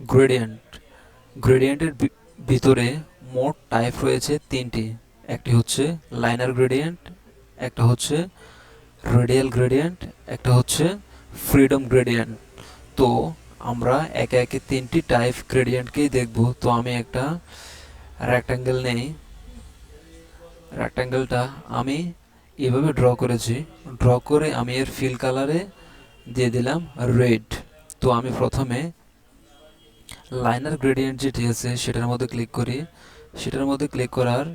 Gradient গ্রেডিয়েন্টের ভিতরে মোট type রয়েছে তিনটি। একটি হচ্ছে লাইনার গ্রেডিয়েন্ট একটা হচ্ছে রেডিয়াল গ্রেডিয়েন্ট একটা হচ্ছে ফ্রিডম গ্রেডিয়েন্ট তো আমরা একে একে তিনটি টাইপ গ্রেডিয়েন্টকেই দেখব। তো আমি একটা রেক্ট্যাঙ্গেল নেই। রেক্ট্যাঙ্গেলটা আমি এভাবে ড্র করেছি। ড্র করে আমি এর ফিল কালারে দিয়ে দিলাম রেড তো আমি প্রথমে লাইনার গ্রেডিয়েন্ট যেটি আছে, সেটার মধ্যে ক্লিক করি। সেটার মধ্যে ক্লিক করার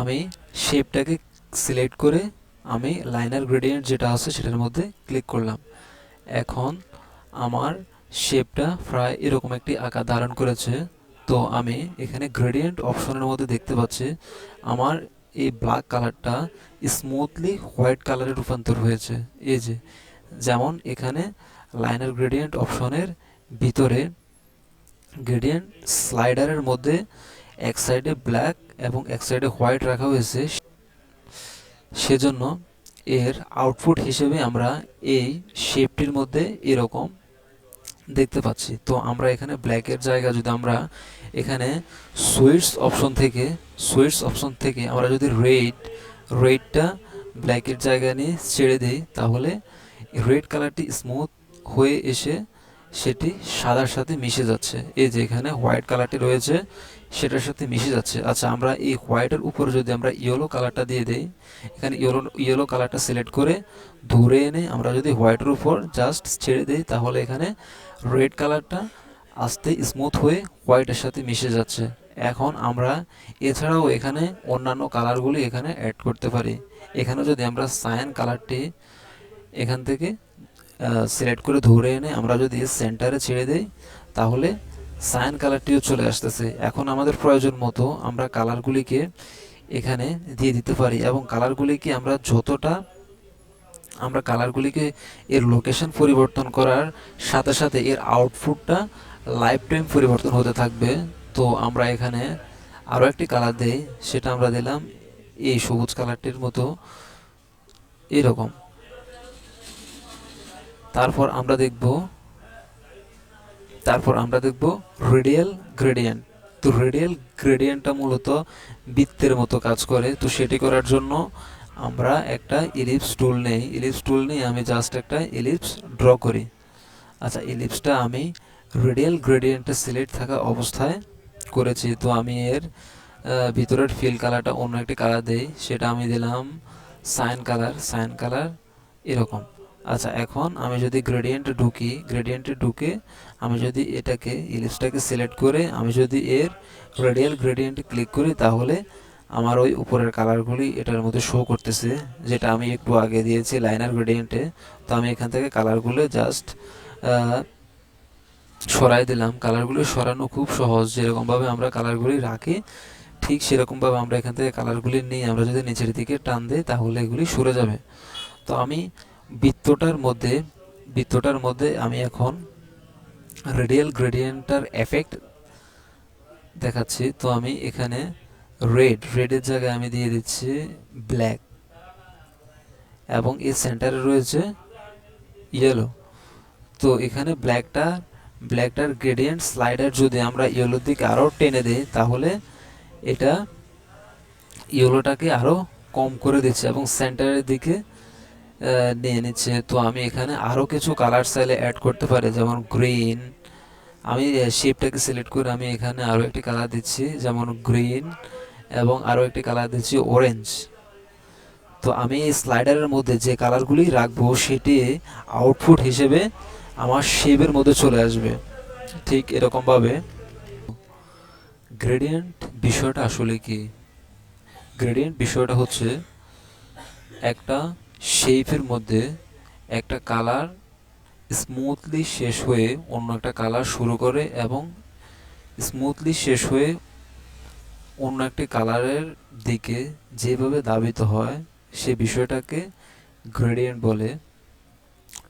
আমি শেপটাকে সিলেক্ট করে আমি লাইনার গ্রেডিয়েন্ট যেটা আছে, সেটার মধ্যে ক্লিক করলাম। এখন আমার শেপটা প্রায় এরকম একটি আকার ধারণ করেছে। তো আমি এখানে গ্রেডিয়েন্ট অপশনের মধ্যে দেখতে পাচ্ছি, আমার এই ব্ল্যাক কালারটা স্মুথলি হোয়াইট কালারে রূপান্তর হয়েছে। এই যে, যেমন এখানে লাইনার গ্রেডিয়েন্ট অপশনের ভিতরে গ্রেডিয়েন্ট স্লাইডারের মধ্যে এক সাইডে ব্ল্যাক এবং এক সাইডে হোয়াইট রাখা হয়েছে। সেজন্য এর আউটপুট হিসেবে আমরা এই শেপটির মধ্যে এরকম দেখতে পাচ্ছি। তো আমরা এখানে ব্ল্যাকের জায়গা যদি আমরা এখানে সুইটস অপশন থেকে সুইটস অপশন থেকে আমরা যদি রেড রেডটা ব্ল্যাকের জায়গায় নিয়ে ছেড়ে দিই, তাহলে রেড কালারটি স্মুথ হয়ে এসে সেটি সাদার সাথে মিশে যাচ্ছে। এই যে এখানে হোয়াইট কালারটি রয়েছে, সেটার সাথে মিশে যাচ্ছে। আচ্ছা আমরা এই হোয়াইটের উপরে যদি আমরা ইয়েলো কালারটা দিয়ে দিই, এখানে ইয়েলো ইয়েলো কালারটা সিলেক্ট করে ধরে এনে আমরা যদি হোয়াইটের উপর জাস্ট ছেড়ে দিই, তাহলে এখানে রেড কালারটা আস্তে স্মুথ হয়ে হোয়াইটের সাথে মিশে যাচ্ছে। এখন আমরা এছাড়াও এখানে অন্যান্য কালারগুলি এখানে অ্যাড করতে পারি। এখানে যদি আমরা সায়ান কালারটি এখান থেকে সিলেক্ট করে ধরে এনে আমরা যদি সেন্টারে ছেড়ে দেই, তাহলে সায়ান কালারটিও চলে আসতেছে। এখন আমাদের প্রয়োজন মতো আমরা কালারগুলিকে এখানে দিয়ে দিতে পারি এবং কালারগুলিকে আমরা যতটা আমরা কালারগুলিকে এর লোকেশন পরিবর্তন করার সাথে সাথে এর আউটপুটটা লাইফ টাইম পরিবর্তন হতে থাকবে। তো আমরা এখানে আরও একটি কালার দেই, সেটা আমরা দিলাম এই সবুজ কালারটির মতো। এরকম। তারপর আমরা দেখব, তারপর আমরা দেখব রেডিয়াল গ্রেডিয়েন্ট তো রেডিয়াল গ্রেডিয়েন্টটা মূলত বৃত্তের মতো কাজ করে। তো সেটি করার জন্য আমরা একটা ইলিপস টুল নেই। ইলিপস টুল নিয়ে আমি জাস্ট একটা ইলিপস ড্র করি। আচ্ছা ইলিপসটা আমি রেডিয়াল গ্রেডিয়েন্টে সিলেক্ট থাকা অবস্থায় করেছি। তো আমি এর ভিতরের ফিল কালারটা অন্য একটি কালার দেই। সেটা আমি দিলাম সাইন কালার সাইন কালার এরকম। আচ্ছা এখন আমি যদি গ্রেডিয়েন্টে ঢুকি গ্রেডিয়েন্টে ঢুকে আমি যদি এটাকে, ইলিপসটাকে সিলেক্ট করে আমি যদি এর রেডিয়াল গ্রেডিয়েন্টে ক্লিক করি, তাহলে আমার ওই উপরের কালারগুলি এটার মধ্যে শো করতেছে। যেটা আমি একটু আগে দিয়েছি লাইনার গ্রেডিয়েন্টে তো আমি এখান থেকে কালারগুলো জাস্ট সরাই দিলাম। কালারগুলি সরানো খুব সহজ। যেরকমভাবে আমরা কালারগুলি রাখি, ঠিক সেরকমভাবে আমরা এখান থেকে কালারগুলি নিয়ে আমরা যদি নিচের দিকে টান দিই, তাহলে এগুলি সরে যাবে। তো আমি বৃত্তটার মধ্যে বৃত্তটার মধ্যে আমি এখন রেডিয়াল গ্রেডিয়েন্টার এফেক্ট দেখাচ্ছি। তো আমি এখানে রেড রেডের জায়গায় আমি দিয়ে দিচ্ছি ব্ল্যাক এবং এর সেন্টারে রয়েছে ইয়েলো তো এখানে ব্ল্যাকটা ব্ল্যাকটার গ্রেডিয়েন্ট স্লাইডার যদি আমরা ইয়েলোর দিকে আরও টেনে দিই, তাহলে এটা ইয়েলোটাকে আরও কম করে দিচ্ছে এবং সেন্টারের দিকে নিয়ে নিচ্ছে। তো আমি এখানে আরও কিছু কালার চাইলে অ্যাড করতে পারি, যেমন গ্রিন আমি শেপটাকে সিলেক্ট করে আমি এখানে আরও একটি কালার দিচ্ছি, যেমন গ্রিন এবং আরও একটি কালার দিচ্ছি অরেঞ্জ তো আমি স্লাইডারের মধ্যে যে কালারগুলি রাখব, সেটি আউটপুট হিসেবে আমার শেপের মধ্যে চলে আসবে। ঠিক এরকমভাবে। গ্রেডিয়েন্ট বিষয়টা আসলে কি? গ্রেডিয়েন্ট বিষয়টা হচ্ছে একটা শেপের মধ্যে একটা কালার স্মুথলি শেষ হয়ে অন্য একটা কালার শুরু করে এবং স্মুথলি শেষ হয়ে অন্য একটি কালারের দিকে যেভাবে দাবিত হয়, সে বিষয়টাকে গ্রেডিয়েন্ট বলে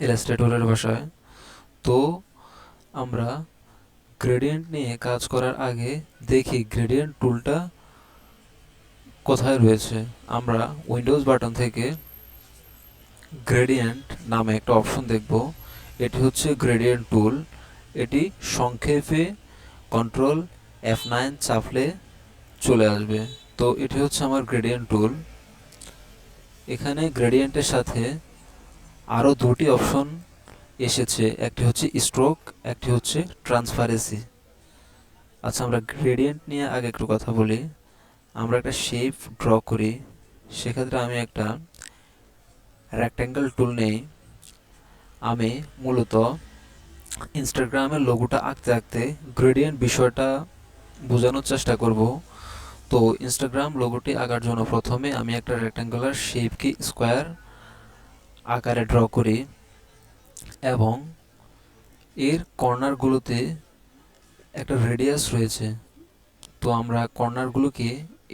ইলাস্ট্রেটরের ভাষায়। তো আমরা গ্রেডিয়েন্ট নিয়ে কাজ করার আগে দেখি গ্রেডিয়েন্ট টুলটা কোথায় রয়েছে। আমরা উইন্ডোজ বাটন থেকে গ্রেডিয়েন্ট নামে একটা অপশন দেখব। এটি হচ্ছে গ্রেডিয়েন্ট টুল এটি সংক্ষেপে কন্ট্রোল এফ নাইন চাপলে চলে আসবে। তো এটি হচ্ছে আমার গ্রেডিয়েন্ট টুল এখানে গ্রেডিয়েন্টের সাথে আরও দুটি অপশন এসেছে। একটি হচ্ছে স্ট্রোক একটি হচ্ছে ট্রান্সপারেন্সি আচ্ছা আমরা গ্রেডিয়েন্ট নিয়ে আগে একটু কথা বলি। আমরা একটা শেপ ড্র করি। সেক্ষেত্রে আমি একটা রেক্ট্যাঙ্গেল টুল নেই। আমি মূলত ইনস্টাগ্রামের লোগোটা আঁকতে আঁকতে গ্রেডিয়েন্ট বিষয়টা বোঝানোর চেষ্টা করব। তো ইনস্টাগ্রাম লোগোটি আঁকার জন্য প্রথমে আমি একটা রেক্ট্যাঙ্গুলার শেপকে স্কোয়ার আকারে ড্র করি এবং এর কর্নারগুলোতে একটা রেডিয়াস রয়েছে। তো আমরা কর্নারগুলোকে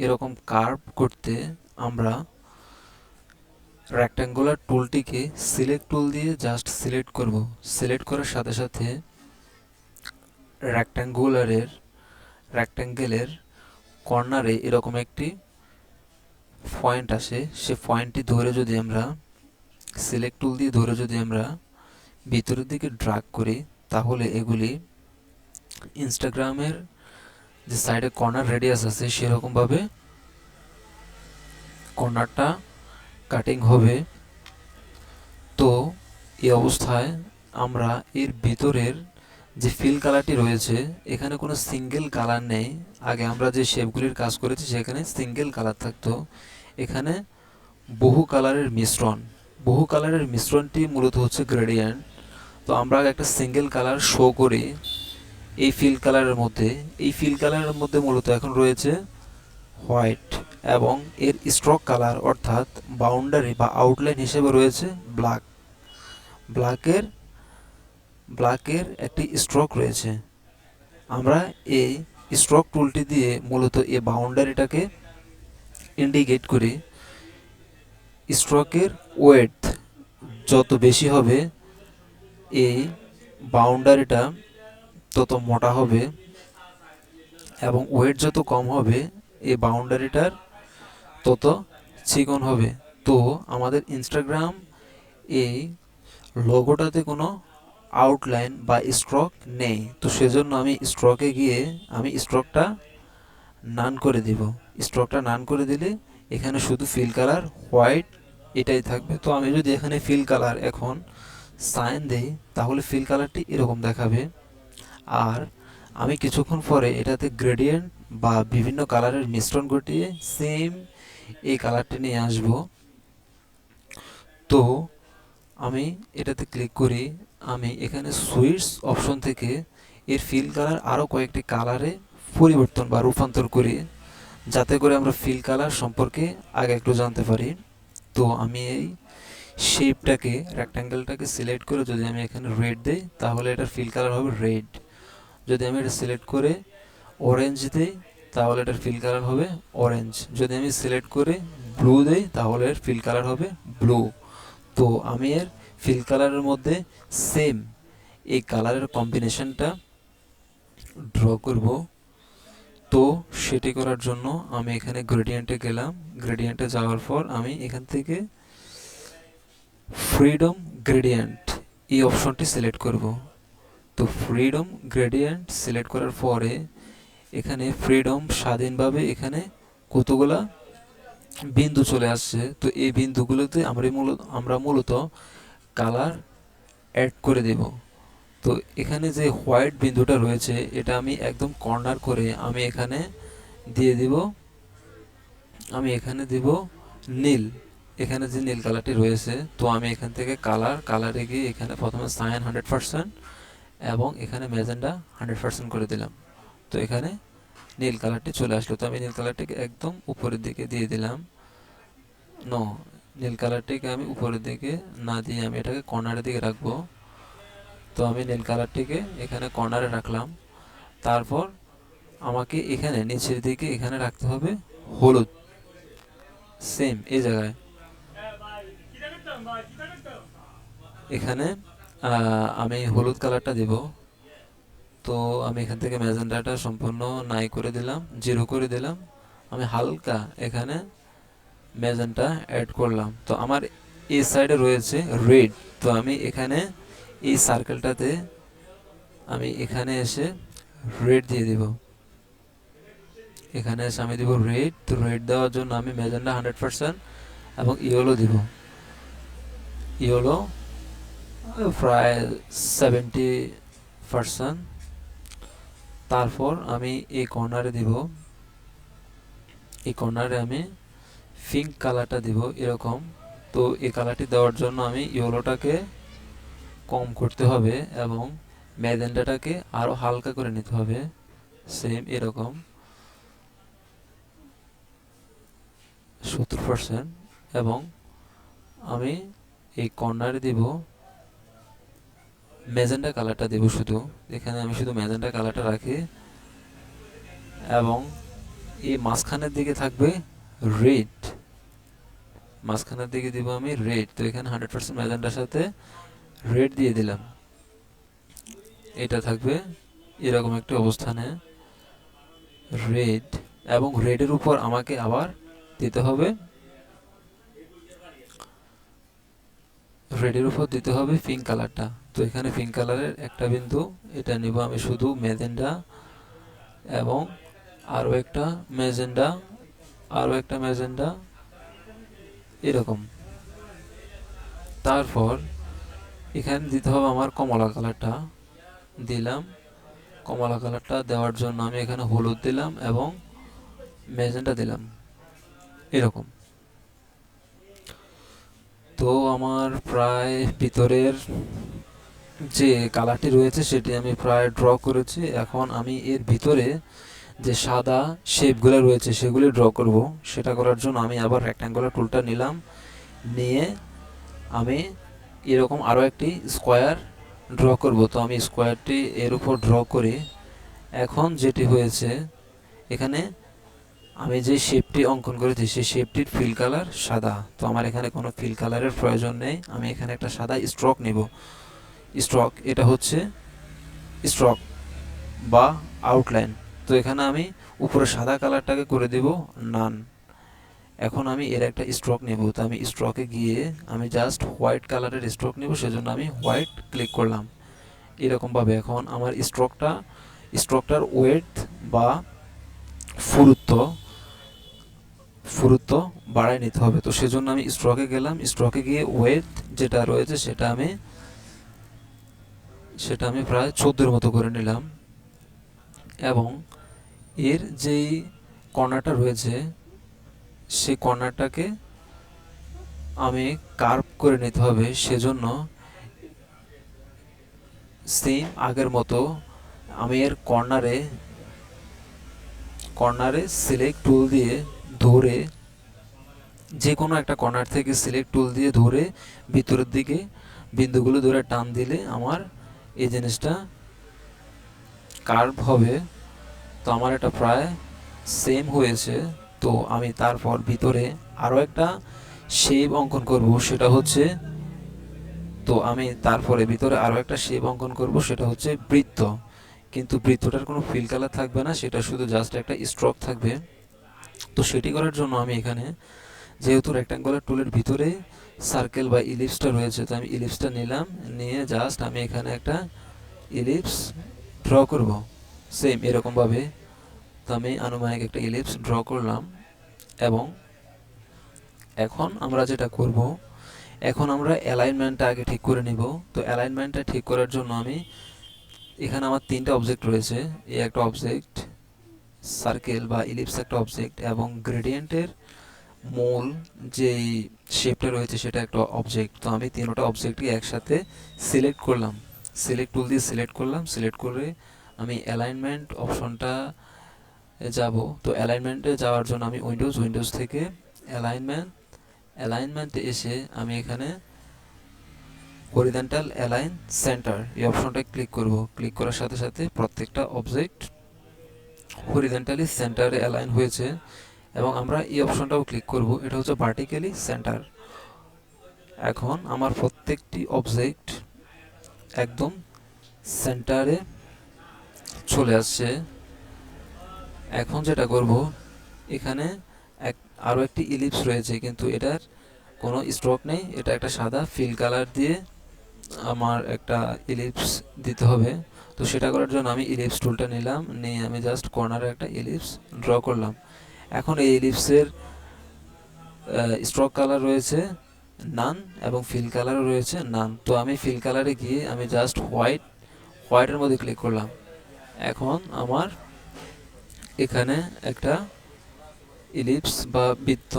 এরকম কার্ভ করতে আমরা রেক্ট্যাঙ্গুলার টুলটিকে সিলেক্ট টুল দিয়ে জাস্ট সিলেক্ট করব। সিলেক্ট করার সাথে সাথে রেক্ট্যাঙ্গুলারের রেক্ট্যাঙ্গেলের কর্নারে এরকম একটি পয়েন্ট আসে। সে পয়েন্টটি ধরে যদি আমরা সিলেক্ট টুল দিয়ে ধরে যদি আমরা ভিতরের দিকে ড্রাগ করি, তাহলে এগুলি ইনস্টাগ্রামের যে সাইডে কর্নার রেডিয়াস আছে, সেরকমভাবে কর্নারটা কাটিং হবে, তো এই অবস্থায় আমরা এর ভিতরের যে ফিল কালারটি রয়েছে, এখানে কোনো সিঙ্গেল কালার নেই। আগে আমরা যে শেপগুলির কাজ করেছি, সেখানে সিঙ্গেল কালার থাকতো। এখানে বহু কালারের মিশ্রণ, বহু কালারের মিশ্রণটি মূলত হচ্ছে গ্রেডিয়েন্ট তো আমরা একটা সিঙ্গেল কালার শো করি এই ফিল কালারের মধ্যে। এই ফিল কালারের মধ্যে মূলত এখন রয়েছে হোয়াইট এবং এর স্ট্রোক কালার অর্থাৎ বাউন্ডারি বা আউটলাইন হিসেবে রয়েছে ব্ল্যাক। ব্ল্যাকের ব্ল্যাকের একটি স্ট্রোক রয়েছে। আমরা এই স্ট্রোক টুলটি দিয়ে মূলত এই বাউন্ডারিটাকে ইন্ডিকেট করি। স্ট্রোকের ওয়েট যত বেশি হবে, এই বাউন্ডারিটা তত মোটা হবে এবং ওয়েট যত কম হবে, এই বাউন্ডারিটার তত চিকন হবে। তো আমাদের ইনস্টাগ্রাম এই লোগোটাতে কোনো আউটলাইন বা স্ট্রোক নেই। তো সেজন্য আমি স্ট্রোকে গিয়ে আমি স্ট্রোকটা নান করে দিব। স্ট্রোকটা নান করে দিলে এখানে শুধু ফিল কালার হোয়াইট এটাই থাকবে। তো আমি যদি এখানে ফিল কালার এখন সাইন দেই, তাহলে ফিল কালারটি এরকম দেখাবে। আর আমি কিছুক্ষণ পরে এটাতে গ্রেডিয়েন্ট বা বিভিন্ন কালারের মিশ্রণ ঘটিয়ে সেম এই কালারটি নিয়ে আসব। তো আমি এটাতে ক্লিক করি। আমি এখানে সুইটস অপশন থেকে এর ফিল কালার আরও কয়েকটি কালারে পরিবর্তন বা রূপান্তর করি, যাতে করে আমরা ফিল কালার সম্পর্কে আগে একটু জানতে পারি। তো আমি এই শেপটাকে রেক্ট্যাঙ্গেলটাকে সিলেক্ট করে যদি আমি এখানে রেড দিই, তাহলে এটার ফিল কালার হবে রেড যদি আমি এটা সিলেক্ট করে অরেঞ্জ দিই তাহলে এটার ফিল কালার হবে অরেঞ্জ যদি আমি সিলেক্ট করে ব্লু দিই, তাহলে এর ফিল কালার হবে ব্লু তো আমি এর ফিল কালারের মধ্যে সেম এই কালারের কম্বিনেশনটা ড্র করব। তো সেটি করার জন্য আমি এখানে গ্রেডিয়েন্টে গেলাম। গ্রেডিয়েন্টে যাওয়ার পর আমি এখান থেকে ফ্রিডম গ্রেডিয়েন্ট এই অপশনটি সিলেক্ট করব। তো ফ্রিডম গ্রেডিয়েন্ট সিলেক্ট করার পরে এখানে ফ্রিডম স্বাধীনভাবে এখানে কতগুলা বিন্দু চলে আসছে? তো এই বিন্দুগুলোতে আমরা মূলত আমরা মূলত কালার অ্যাড করে দেব। তো এখানে যে হোয়াইট বিন্দুটা রয়েছে, এটা আমি একদম কর্নার করে আমি এখানে দিয়ে দিব, আমি এখানে দিব নীল। এখানে যে নীল কালারটি রয়েছে, তো আমি এখান থেকে কালার কালারে গিয়ে এখানে প্রথমে সাইন হান্ড্রেড পার্সেন্ট এবং এখানে ম্যাজেন্ডা হান্ড্রেড পার্সেন্ট করে দিলাম। তো এখানে নীল কালারটি চলে আসলো। তো আমি নীল কালারটিকে একদম উপরের দিকে দিয়ে দিলাম। ন, নীল কালারটিকে আমি উপরের দিকে না দিয়ে আমি এটাকে কর্নারের দিকে রাখব। তো আমি নীল কালারটিকে এখানে কর্নারে রাখলাম। তারপর আমাকে এখানে নিচের দিকে এখানে রাখতে হবে হলুদ। সেম এই জায়গায়। এখানে আমি হলুদ কালারটা দেব। তো আমি এখান থেকে ম্যাজেন্ডাটা সম্পূর্ণ নাই করে দিলাম জিরো করে দিলাম। আমি হালকা এখানে ম্যাজেন্টা অ্যাড করলাম। তো আমার এই সাইডে রয়েছে রেড তো আমি এখানে এই সার্কেলটাতে আমি এখানে এসে রেড দিয়ে দিব। এখানে এসে আমি দিব রেড তো রেড দেওয়ার জন্য আমি ম্যাজেন্ডা হান্ড্রেড পার্সেন্ট এবং ইয়েলো দিব। ইয়েলো প্রায় সেভেন্টি পার্সেন্ট তারপর আমি এই কর্নারে দিব। এই কর্নারে আমি পিঙ্ক কালারটা দিব এরকম। তো এই কালারটি দেওয়ার জন্য আমি ইয়েলোটাকে কম করতে হবে এবং ম্যাজেন্ডাটাকে আরও হালকা করে নিতে হবে। সেম এরকম। সত্তর পার্সেন্ট এবং আমি এই কর্নারে দিব ম্যাজেন্ডা কালারটা দেব শুধু। এখানে আমি শুধু ম্যাজেন্ডা কালারটা রাখি। এবং এই মাঝখানের দিকে থাকবে রেড। মাঝখানের দিকে দিব আমি রেড। তো এখানে হান্ড্রেড পার্সেন্ট ম্যাজেন্ডার সাথে রেড দিয়ে দিলাম। এটা থাকবে এরকম একটি অবস্থানে রেড। এবং রেডের উপর আমাকে আবার দিতে হবে রেডের উপর দিতে হবে পিঙ্ক কালারটা। তো এখানে পিঙ্ক কালারের একটা বিন্দু, এটা নিব আমি শুধু মেজেন্ডা এবং আরও একটা মেজেন্ডা আরও একটা মেজেন্ডা এরকম। তারপর এখানে দিতে হবে আমার কমলা কালারটা দিলাম। কমলা কালারটা দেওয়ার জন্য আমি এখানে হলুদ দিলাম এবং মেজেন্টা দিলাম। এরকম। তো আমার প্রায় ভিতরের যে কালারটি রয়েছে সেটি আমি প্রায় ড্র করেছি। এখন আমি এর ভিতরে যে সাদা শেপগুলো রয়েছে সেগুলি ড্র করব। সেটা করার জন্য আমি আবার রেক্ট্যাঙ্গুলার টুলটা নিলাম। নিয়ে আমি এরকম আরও একটি স্কোয়ার ড্র করব। তো আমি স্কোয়ারটি এর উপর ড্র করি। এখন যেটি হয়েছে, এখানে আমি যে শেপটি অঙ্কন করেছি সেই শেপটির ফিল কালার সাদা। তো আমার এখানে কোনো ফিল কালারের প্রয়োজন নেই। আমি এখানে একটা সাদা স্ট্রক নেব। স্ট্রক এটা হচ্ছে স্ট্রক বা আউটলাইন তো এখানে আমি উপরে সাদা কালারটাকে করে দেব নান এখন আমি এর একটা স্ট্রোক নেব। তো আমি স্ট্রোকে গিয়ে আমি জাস্ট হোয়াইট কালারের স্ট্রোক নেব, সেজন্য আমি হোয়াইট ক্লিক করলাম। এরকমভাবে এখন আমার স্ট্রোকটা স্ট্রোকটার ওয়েট বা ফুরুত্ব ফুরুত্ব বাড়ায় নিতে হবে। তো সেজন্য আমি স্ট্রোকে গেলাম। স্ট্রোকে গিয়ে ওয়েট যেটা রয়েছে সেটা আমি সেটা আমি প্রায় চোদ্দোর মতো করে নিলাম। এবং এর যেই কর্নারটা রয়েছে, সেই কর্নারটাকে আমি কার্ভ করে নিতে হবে। সেজন্য সেম আগের মতো আমি এর কর্নারে কর্নারে সিলেক্ট টুল দিয়ে ধরে যে কোনো একটা কর্নার থেকে সিলেক্ট টুল দিয়ে ধরে ভিতরের দিকে বিন্দুগুলো ধরে টান দিলে আমার এই জিনিসটা কার্ভ হবে। তো আমার এটা প্রায় সেম হয়েছে। তো আমি তারপর ভিতরে আরও একটা শেপ অঙ্কন করব, সেটা হচ্ছে, তো আমি তারপরে ভিতরে আরও একটা শেপ অঙ্কন করব, সেটা হচ্ছে বৃত্ত। কিন্তু বৃত্তটার কোনো ফিল কালার থাকবে না, সেটা শুধু জাস্ট একটা স্ট্রোক থাকবে। তো সেটি করার জন্য আমি এখানে যেহেতু রেক্ট্যাঙ্গুলার টুলের ভিতরে সার্কেল বা ইলিপসটা রয়েছে, তো আমি ইলিপসটা নিলাম, নিয়ে জাস্ট আমি এখানে একটা ইলিপস ড্র করব। সেম এরকমভাবে। তো আমি আনুমানিক একটা ইলিপস ড্র করলাম এবং এখন আমরা যেটা করব, এখন আমরা অ্যালাইনমেন্টটা আগে ঠিক করে নিব। তো অ্যালাইনমেন্টটা ঠিক করার জন্য আমি এখানে আমার তিনটা অবজেক্ট রয়েছে, এই একটা অবজেক্ট সার্কেল বা ইলিপস একটা অবজেক্ট এবং গ্রেডিয়েন্টের মূল যেই শেপটা রয়েছে সেটা একটা অবজেক্ট তো আমি তিনটা অবজেক্টকে একসাথে সিলেক্ট করলাম। সিলেক্ট টুল দিয়ে সিলেক্ট করলাম। সিলেক্ট করে আমি অ্যালাইনমেন্ট অপশনটা যাব। তো অ্যালাইনমেন্টে যাওয়ার জন্য আমি উইন্ডোজ উইন্ডোজ থেকে অ্যালাইনমেন্ট অ্যালাইনমেন্টে এসে আমি এখানে হরিজেন্টাল অ্যালাইন সেন্টার এই অপশনটা ক্লিক করব। ক্লিক করার সাথে সাথে প্রত্যেকটা অবজেক্ট হরিজেন্টালি সেন্টারে অ্যালাইন হয়েছে। এবং আমরা এই অপশনটাও ক্লিক করব। এটা হচ্ছে ভার্টিক্যালি সেন্টার এখন আমার প্রত্যেকটি অবজেক্ট একদম সেন্টারে চলে আসছে। এখন যেটা করব, এখানে এক আরও একটি ইলিপস রয়েছে, কিন্তু এটার কোনো স্ট্রোক নেই। এটা একটা সাদা ফিল কালার দিয়ে আমার একটা ইলিপস দিতে হবে। তো সেটা করার জন্য আমি ইলিপস টুলটা নিলাম। নিয়ে আমি জাস্ট কর্নারে একটা ইলিপস ড্র করলাম। এখন এই ইলিপসের স্ট্রক কালার রয়েছে নান এবং ফিল কালারও রয়েছে নান তো আমি ফিল কালারে গিয়ে আমি জাস্ট হোয়াইট হোয়াইটের মধ্যে ক্লিক করলাম। এখন আমার এখানে একটা ইলিপস বা বৃত্ত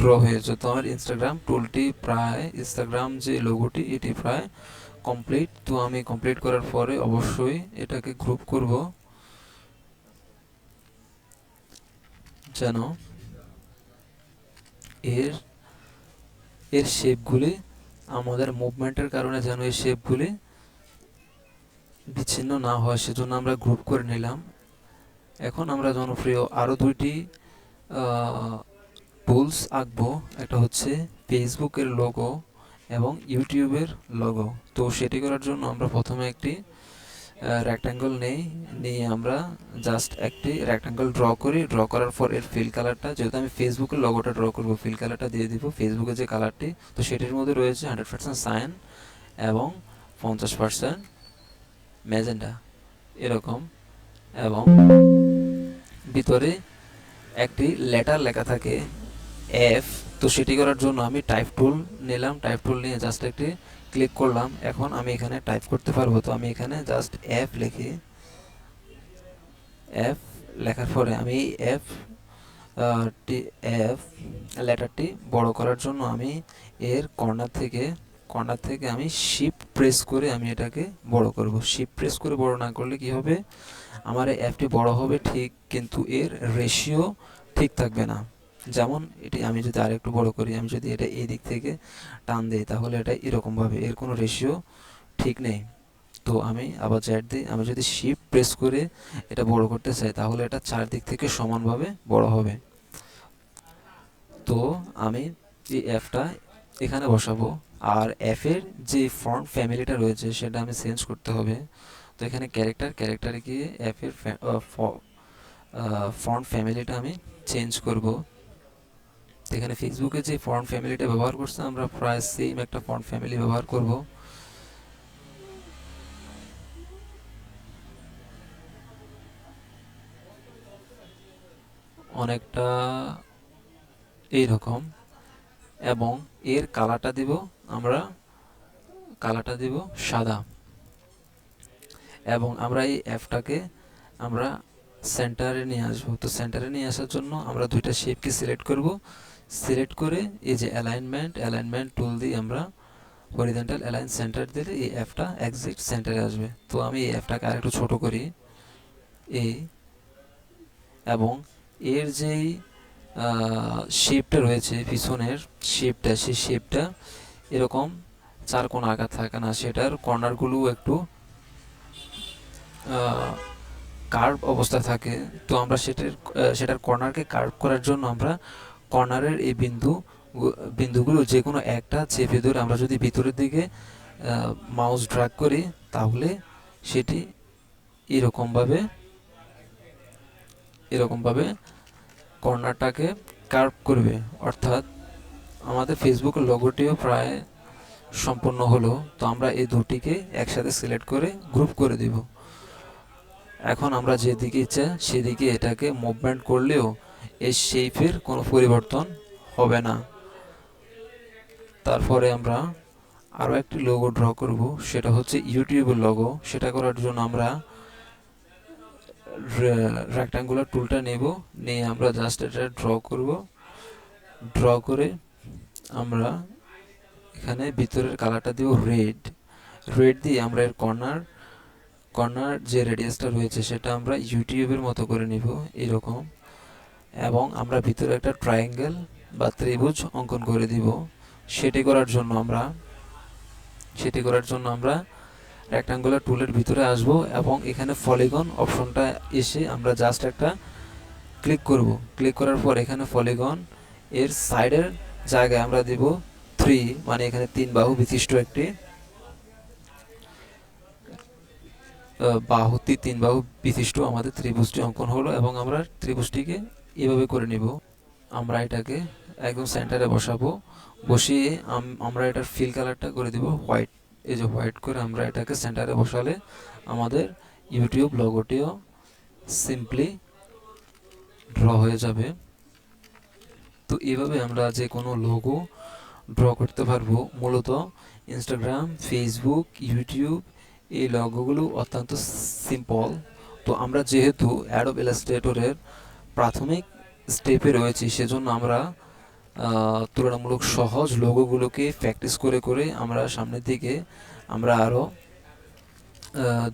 ড্র হয়েছে। তো আমার ইনস্টাগ্রাম টুলটি প্রায় ইনস্টাগ্রাম যে লোগোটি এটি প্রায় কমপ্লিট তো আমি কমপ্লিট করার পরে অবশ্যই এটাকে গ্রুপ করব। যেন এর এর শেপগুলি আমাদের মুভমেন্টের কারণে যেন এই শেপগুলি বিচ্ছিন্ন না হয়, সেজন্য আমরা গ্রুপ করে নিলাম। এখন আমরা জনপ্রিয় আরও দুইটি টুলস আঁকবো। একটা হচ্ছে ফেসবুকের লোগো এবং ইউটিউবের লোগো তো সেটি করার জন্য আমরা প্রথমে একটি রেক্ট্যাঙ্গল নেই, নিয়ে আমরা জাস্ট একটি রেক্ট্যাঙ্গল ড্র করি। ড্র করার পর এর ফিল কালারটা যেহেতু আমি ফেসবুকের লোগোটা ড্র করব ফিল কালারটা দিয়ে দিব। ফেসবুকের যে কালারটি তো সেটির মধ্যে রয়েছে হান্ড্রেড পার্সেন্ট সাইন এবং পঞ্চাশ পার্সেন্ট ম্যাজেন্ডা এরকম। এবং ভিতরে একটি লেটার লেখা থাকে এফ তো সেটি করার জন্য আমি টাইপ টুল নিলাম। টাইপ টুল নিয়ে জাস্ট একটি ক্লিক করলাম, এখন আমি এখানে টাইপ করতে পারব। তো আমি এখানে জাস্ট এফ লিখি। এফ লেখার পরে আমি এফ টি এফ লেটারটি বড় করার জন্য আমি এর কর্নার থেকে কর্নার থেকে আমি শিপ প্রেস করে আমি এটাকে বড় করব। শিপ প্রেস করে বড় না করলে কি হবে? আমার এই অ্যাপটি বড় হবে ঠিক, কিন্তু এর রেশিও ঠিক থাকবে না। যেমন এটি আমি যদি আরেকটু বড় করি, আমি যদি এটা এই দিক থেকে টান দিই, তাহলে এটা এরকমভাবে, এর কোনো রেশিও ঠিক নেই। তো আমি আবার জ্যাট দিই, আমি যদি শিপ প্রেস করে এটা বড় করতে চাই, তাহলে এটা চারদিক থেকে সমানভাবে বড় হবে। তো আমি এই অ্যাপটা এখানে বসাবো, আর অ্যাপের যে ফন্ট ফ্যামিলিটা রয়েছে, সেটা আমি চেঞ্জ করতে হবে। তো এখানে ক্যারেক্টার ক্যারেক্টারে গিয়ে অ্যাপের ফন্ট ফ্যামিলিটা আমি চেঞ্জ করব। এখানে ফেসবুকে যে ফন্ট ফ্যামিলিটা ব্যবহার করছে, আমরা প্রায় সেম একটা ফন্ট ফ্যামিলি ব্যবহার করব। অনেকটা এইরকম। এবং এর কালারটা দিব আমরা, কালারটা দিব সাদা। এবং আমরা এই অ্যাপটাকে আমরা সেন্টারে নিয়ে আসব। তো সেন্টারে নিয়ে আসার জন্য আমরা দুইটা শেপকে সিলেক্ট করব। সিলেক্ট করে এই যে অ্যালাইনমেন্ট অ্যালাইনমেন্ট টুল দিয়ে আমরা হরিজেন্টাল অ্যালাইন সেন্টার দিলে এই অ্যাপটা একজ্যাক্ট সেন্টারে আসবে। তো আমি এই অ্যাপটাকে আরেকটু ছোট করি। এই এবং এর যেই শেপটা রয়েছে, পিছনের শেপটা সেই শেপটা এরকম চার কোণ আঘাত থাকে না, সেটার কর্নারগুলো একটু কার্ভ অবস্থা থাকে। তো আমরা সেটার সেটার কর্নারকে কার্ভ করার জন্য আমরা কর্নারের এই বিন্দু বিন্দুগুলো যে কোনো একটা চেপে ধরে আমরা যদি ভিতরের দিকে মাউস ড্রাগ করি, তাহলে সেটি এরকমভাবে এরকমভাবে কর্নারটাকে কার্ভ করবে। অর্থাৎ আমাদের ফেসবুকের লগোটিও প্রায় সম্পূর্ণ হলো। তো আমরা এই দুটিকে একসাথে সিলেক্ট করে গ্রুপ করে দিব। এখন আমরা যেদিকে ইচ্ছা সেদিকে এটাকে মুভমেন্ট করলেও এই শেপের কোনো পরিবর্তন হবে না। তারপরে আমরা আরও একটি লোগো ড্র করব, সেটা হচ্ছে ইউটিউবের লোগো সেটা করার জন্য আমরা রেক্টাঙ্গুলার টুলটা নেব, নিয়ে আমরা জাস্ট এটা ড্র করব। ড্র করে আমরা এখানে ভিতরের কালারটা দিব রেড রেড দিয়ে আমরা এর কর্নার কর্নার যে রেডিয়াসটা রয়েছে সেটা আমরা ইউটিউবের মতো করে নিব, এরকম। এবং আমরা ভিতরে একটা ট্রায়াঙ্গেল বা ত্রিভুজ অঙ্কন করে দিব। সেটি করার জন্য আমরা, সেটি করার জন্য আমরা রেক্টাঙ্গুলার টুলের ভিতরে আসব এবং এখানে ফলিগন অপশনটা এসে আমরা জাস্ট একটা ক্লিক করব। ক্লিক করার পর এখানে ফলিগন এর সাইডের জায়গায় আমরা দিব থ্রি মানে এখানে তিন বাহু বিশিষ্ট একটি বাহুতি তিন বাহু বিশিষ্ট আমাদের ত্রিভুজটি অঙ্কন হলো এবং আমরা ত্রিভুজটিকে এভাবে করে নিব। আমরা এটাকে একদম সেন্টারে বসাবো। বসিয়ে আমরা এটার ফিল কালারটা করে দিব হোয়াইট এই যে হোয়াইট করে আমরা এটাকে সেন্টারে বসালে আমাদের ইউটিউব লোগোটিও সিম্পলি ড্র হয়ে যাবে। তো এভাবে আমরা যে কোনো লোগো ড্র করতে পারব। মূলত ইনস্টাগ্রাম ফেসবুক ইউটিউব এই লোগোগুলো অত্যন্ত সিম্পল তো আমরা যেহেতু অ্যাডোব ইলাস্ট্রেটরের প্রাথমিক স্টেপে রয়েছি, সেজন্য আমরা তুলনামূলক সহজ লোগোগুলোকে প্র্যাকটিস করে করে আমরা সামনের দিকে আমরা আরও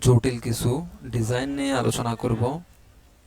জটিল কিছু ডিজাইন নিয়ে আলোচনা করব।